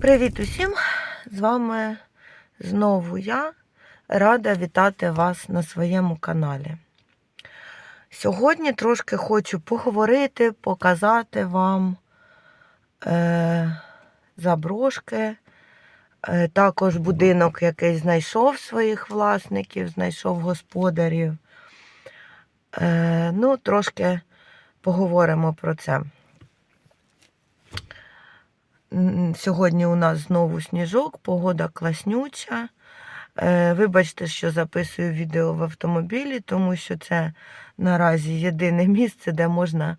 Привіт усім! З вами знову я рада вітати вас на своєму каналі. Сьогодні трошки хочу поговорити, показати вам е, заброшки. Е, також будинок, який знайшов своїх власників, знайшов господарів. Е, ну, трошки поговоримо про це. Сьогодні у нас знову сніжок, погода класнюча. Е, Вибачте, що записую відео в автомобілі, тому що це наразі єдине місце, де можна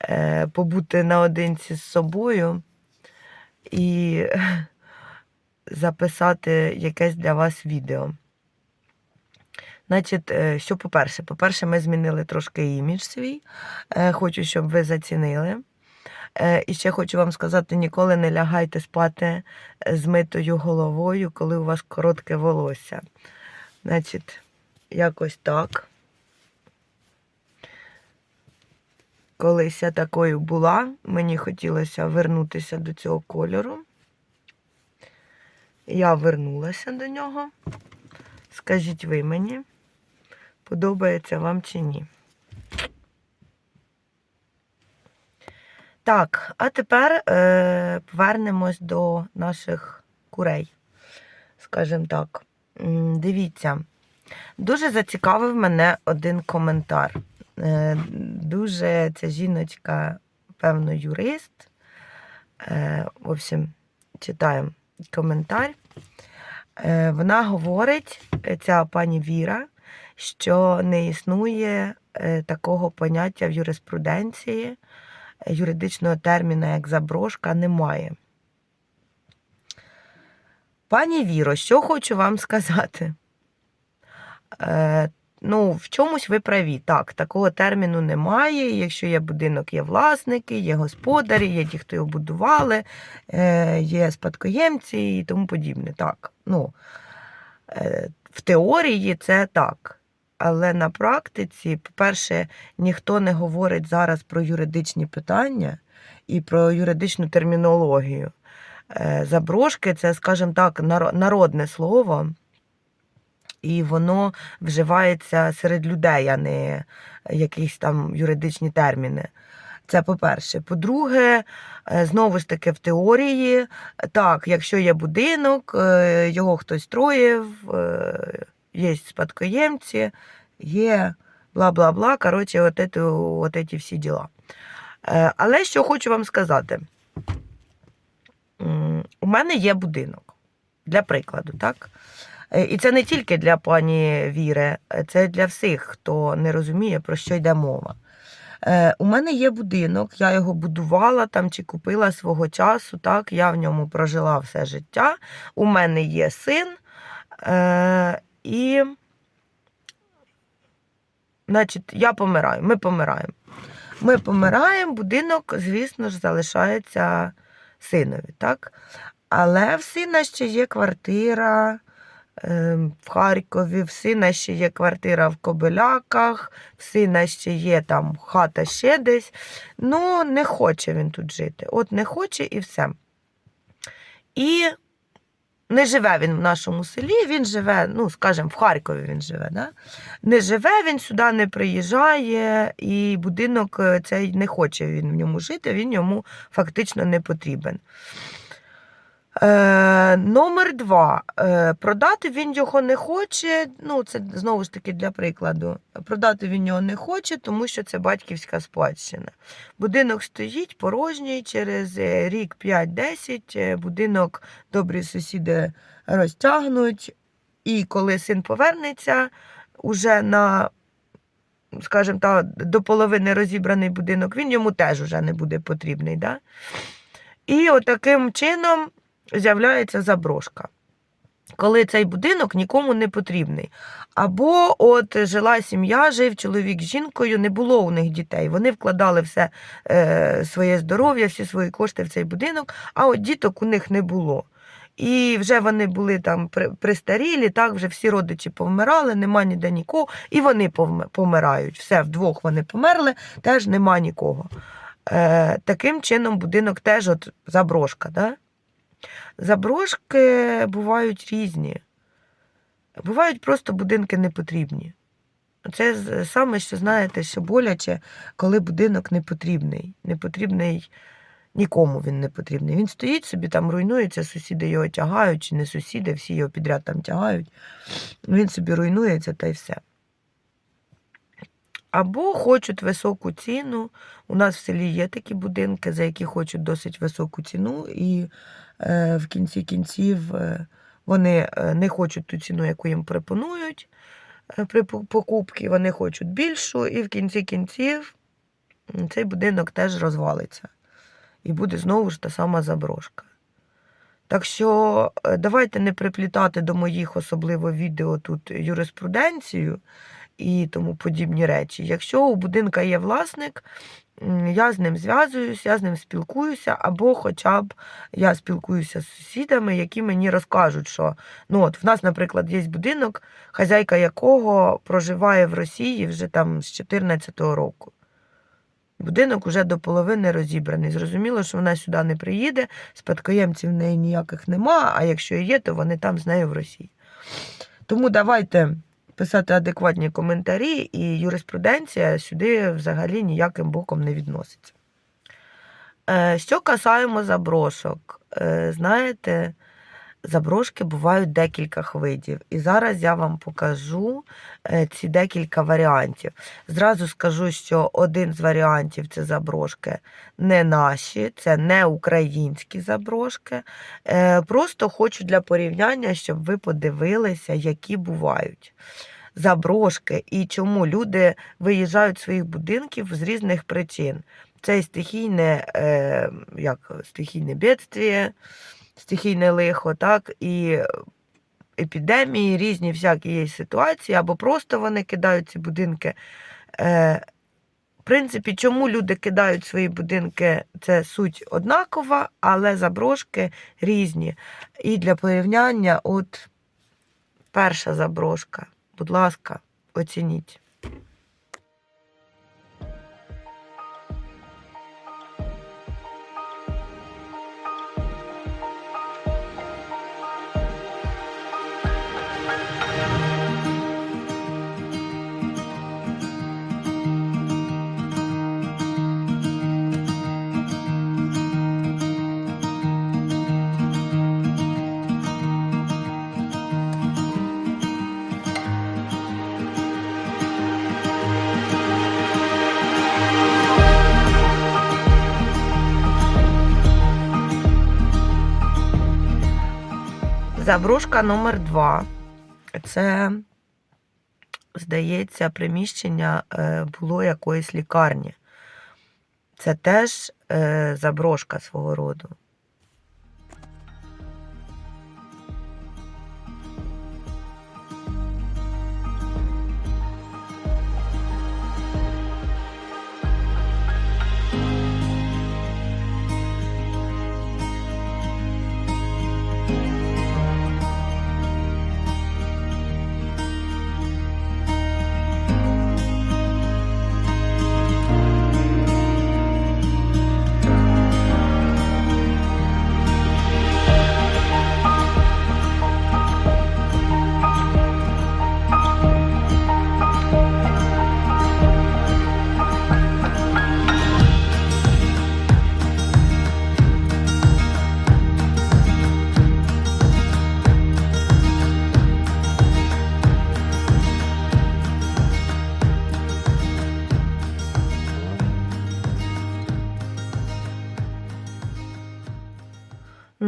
е, побути наодинці з собою і записати якесь для вас відео. Значить, е, що по-перше? По-перше, ми змінили трошки імідж свій. Е, Хочу, щоб ви зацінили. Е, І ще хочу вам сказати: ніколи не лягайте спати е, з митою головою, коли у вас коротке волосся. Значить, якось так. Колись я такою була, мені хотілося вернутися до цього кольору. Я вернулася до нього. Скажіть ви мені, подобається вам чи ні. Так, а тепер е, повернемось до наших курей. Скажімо так. Дивіться, дуже зацікавив мене один коментар. Е, дуже ця жіночка, певно, юрист. Е, в общем, читаємо коментар. Е, вона говорить, ця пані Віра, що не існує е, такого поняття в юриспруденції юридичного терміна, як заброшка, немає. Пані Віро, що хочу вам сказати? Е, ну, в чомусь ви праві. Так, такого терміну немає. Якщо є будинок, є власники, є господарі, є ті, хто його будували, е, є спадкоємці і тому подібне. Так, ну, е, в теорії це так. Але на практиці, по-перше, ніхто не говорить зараз про юридичні питання і про юридичну термінологію. Е, Заброшки це, скажімо так, народне слово, і воно вживається серед людей, а не якісь там юридичні терміни. Це по-перше. По-друге, е, знову ж таки, в теорії, так, якщо є будинок, е, його хтось строїв, є спадкоємці, є бла-бла-бла. Коротше, от, ето, от ці всі діла. Е, Але що хочу вам сказати. У мене є будинок, для прикладу, так? Е, І це не тільки для пані Віри, е, це для всіх, хто не розуміє, про що йде мова. Е, У мене є будинок, я його будувала там чи купила свого часу, так, я в ньому прожила все життя. У мене є син. І, значить, я помираю, ми помираємо. Ми помираємо, будинок, звісно ж, залишається синові, так? Але в сина ще є квартира е, в Харкові, в сина ще є квартира в Кобиляках, в сина ще є там хата ще десь. Ну, не хоче він тут жити. От не хоче і все. І не живе він в нашому селі, він живе, ну, скажімо, в Харкові він живе. Да? Не живе, він сюди не приїжджає, і будинок е, цей не хоче він в ньому жити, він йому фактично не потрібен. Е, номер два. Е, продати він його не хоче. Ну, це знову ж таки для прикладу. Продати він його не хоче, тому що це батьківська спадщина. Будинок стоїть порожній через е, рік 5-10. е, Будинок добрі сусіди розтягнуть. І коли син повернеться, уже на, скажімо так, до половини розібраний будинок, він йому теж уже не буде потрібний. Да? І отаким чином з'являється заброшка. Коли цей будинок нікому не потрібний. Або от жила сім'я, жив чоловік з жінкою, не було у них дітей. Вони вкладали все е, своє здоров'я, всі свої кошти в цей будинок, а от діток у них не було. І вже вони були там пристарілі, так, вже всі родичі повмирали, нема ніде нікого, і вони помирають. Все, вдвох вони померли, теж нема нікого. Е, таким чином будинок теж от заброшка. Да? Заброшки бувають різні. Бувають просто будинки непотрібні. Це саме, що знаєте, що боляче, коли будинок непотрібний. Непотрібний нікому він не потрібний. Він стоїть собі, там руйнується, сусіди його тягають, чи не сусіди, всі його підряд там тягають. Він собі руйнується та й все. Або хочуть високу ціну. У нас в селі є такі будинки, за які хочуть досить високу ціну, і е, в кінці кінців е, вони е, не хочуть ту ціну, яку їм пропонують е, при покупці, вони хочуть більшу, і в кінці кінців цей будинок теж розвалиться. І буде знову ж та сама заброшка. Так що е, давайте не приплітати до моїх особливо відео тут юриспруденцію і тому подібні речі. Якщо у будинка є власник, я з ним зв'язуюсь, я з ним спілкуюся, або хоча б я спілкуюся з сусідами, які мені розкажуть, що ну от в нас, наприклад, є будинок, хазяйка якого проживає в Росії вже там з 14-го року. Будинок уже до половини розібраний. Зрозуміло, що вона сюди не приїде, спадкоємців в неї ніяких нема, а якщо і є, то вони там з нею в Росії. Тому давайте писати адекватні коментарі, і юриспруденція сюди взагалі ніяким боком не відноситься. Е, Що касаємо заброшок, Е, знаєте, заброшки бувають декілька видів. І зараз я вам покажу е, ці декілька варіантів. Зразу скажу, що один з варіантів це заброшки не наші, це не українські заброшки. Е, Просто хочу для порівняння, щоб ви подивилися, які бувають заброшки і чому люди виїжджають з своїх будинків з різних причин. Це стихійне, е, як стихійне бедствіє, стихійне лихо, так, і епідемії, різні всякі є ситуації, або просто вони кидають ці будинки. Е, в принципі, чому люди кидають свої будинки, це суть однакова, але заброшки різні. І для порівняння, от перша заброшка. Будь ласка, оцініть. Заброшка номер 2 Це, здається, приміщення е, було якоїсь лікарні. Це теж е, заброшка свого роду.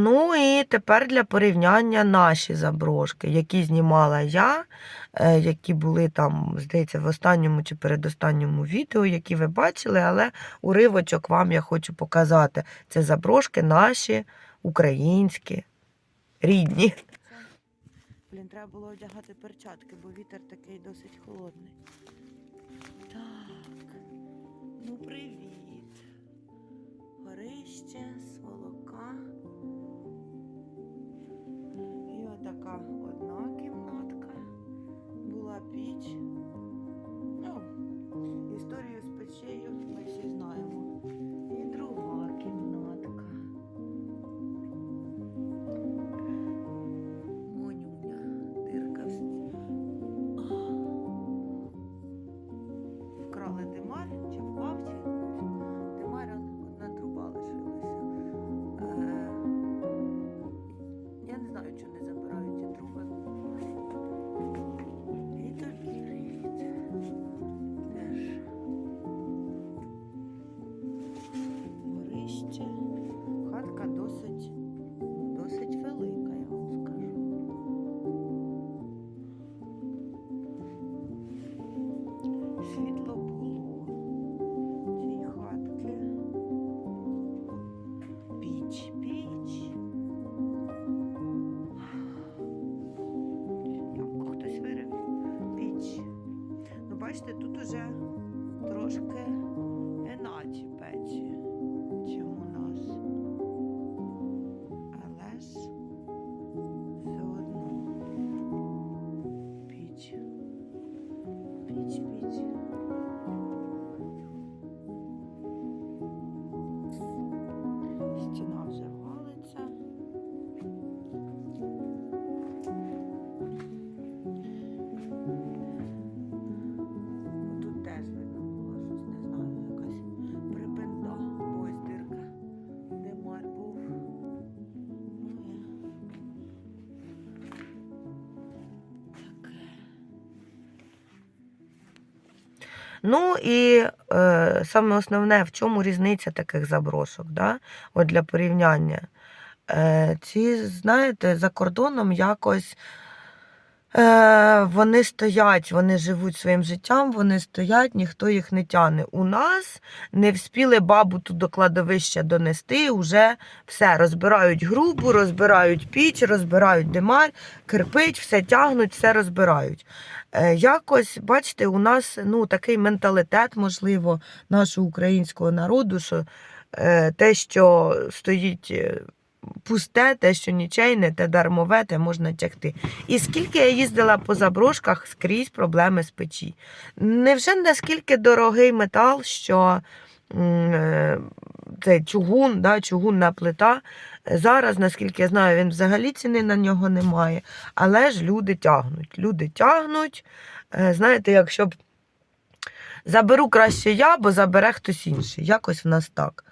Ну і тепер для порівняння наші заброшки, які знімала я, е, які були там, здається, в останньому чи передостанньому відео, які ви бачили, але уривочок вам я хочу показати. Це заброшки наші, українські, рідні. Блін, треба було одягати перчатки, бо вітер такий досить холодний. Ну і е, саме основне, в чому різниця таких заброшок, да? От для порівняння. Е, ці, знаєте, за кордоном якось е, вони стоять, вони живуть своїм життям, вони стоять, ніхто їх не тяне. У нас не вспіли бабу тут до кладовища донести, вже все розбирають грубу, розбирають піч, розбирають димар, кирпич, все тягнуть, все розбирають. Е, Якось, бачите, у нас ну, такий менталітет, можливо, нашого українського народу, що е, те, що стоїть е, пусте, те, що нічейне, те дармове, те можна тягти. І скільки я їздила по заброшках, скрізь проблеми з печі. Невже наскільки дорогий метал, що м, е, чугун, да, чугунна плита. Зараз, наскільки я знаю, він взагалі ціни на нього немає. Але ж люди тягнуть. Люди тягнуть. Е, Знаєте, якщо б заберу краще я, бо забере хтось інший. Якось в нас так.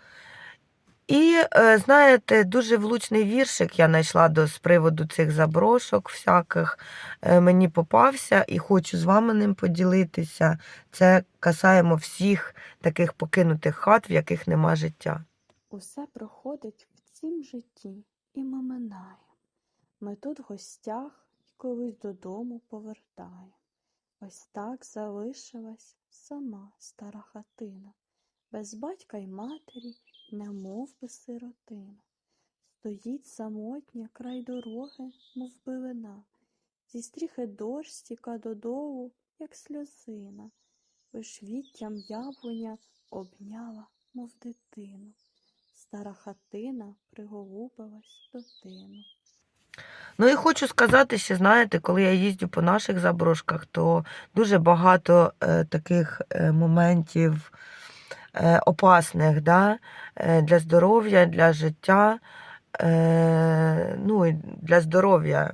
І, е, знаєте, дуже влучний віршик я знайшла до, з приводу цих заброшок всяких. Е, Мені попався і хочу з вами ним поділитися. Це касаємо всіх таких покинутих хат, в яких нема життя. Усе проходить в цім житті, і ми минаємо. Ми тут в гостях і колись додому повертаємо. Ось так залишилась сама стара хатина, без батька й матері, немов би сиротина. Стоїть самотня край дороги, мов билина, зі стріхи дощ стіка додолу, як сльозина, вишвіттям яблуня обняла, мов дитину. Стара хатина приголубилась до тину. Ну і хочу сказати, що знаєте, коли я їздю по наших заброшках, то дуже багато е, таких е, моментів опасних да? е, для здоров'я, для життя, е, ну для здоров'я.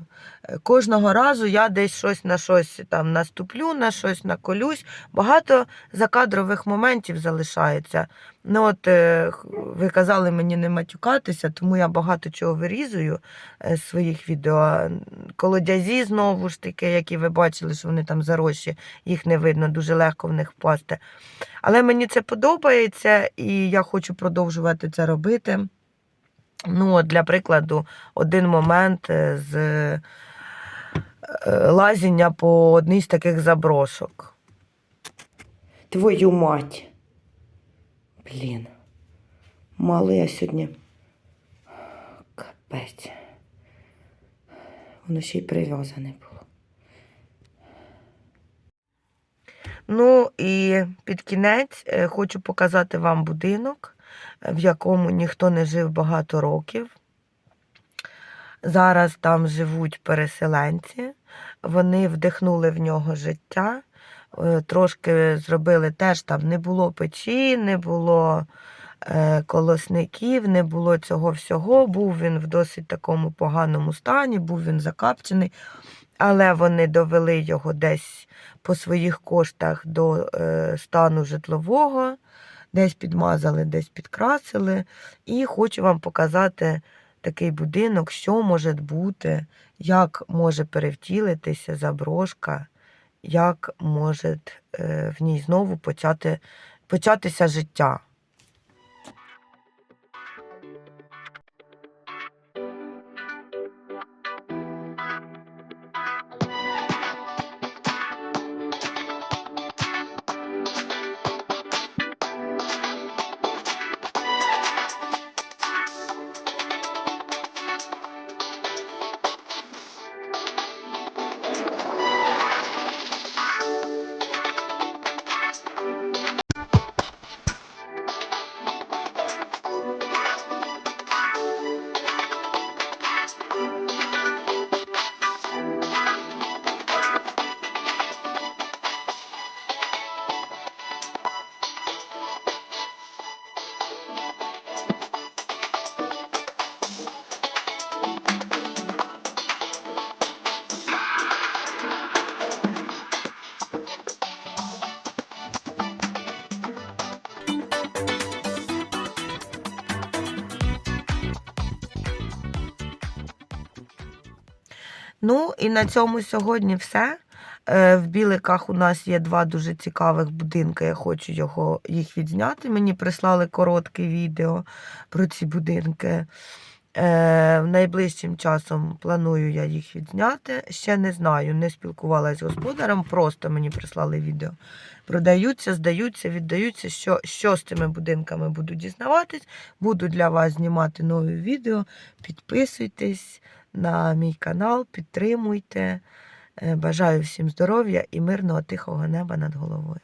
Е, Кожного разу я десь щось на щось там наступлю, на щось наколюсь. Багато закадрових моментів залишається. Ну от е, ви казали мені не матюкатися, тому я багато чого вирізую е, з своїх відео. Колодязі знову ж таки, які ви бачили, що вони там заросші, їх не видно, дуже легко в них впасти. Але мені це подобається, і я хочу продовжувати це робити. Ну, от, для прикладу, один момент е, з е, лазіння по одній з таких заброшок. Твою мать. Блін. Мало я сьогодні. Капець. Воно ще й прив'язане було. Ну і під кінець е, хочу показати вам будинок, в якому ніхто не жив багато років. Зараз там живуть переселенці, вони вдихнули в нього життя, е, трошки зробили теж там не було печі, не було е, колосників, не було цього всього. Був він в досить такому поганому стані, був він закапчений, але вони довели його десь по своїх коштах до е, стану житлового, десь підмазали, десь підкрасили. І хочу вам показати такий будинок, що може бути, як може перевтілитися заброшка, як може е, в ній знову почати, початися життя. І на цьому сьогодні все. Е, В Біликах у нас є два дуже цікавих будинки. Я хочу його, їх відзняти. Мені прислали коротке відео про ці будинки. Е, Найближчим часом планую я їх відзняти. Ще не знаю, не спілкувалася з господарем, просто мені прислали відео. Продаються, здаються, віддаються. Що, що з цими будинками буду дізнаватись. Буду для вас знімати нові відео. Підписуйтесь на мій канал, підтримуйте. Е, Бажаю всім здоров'я і мирного тихого неба над головою.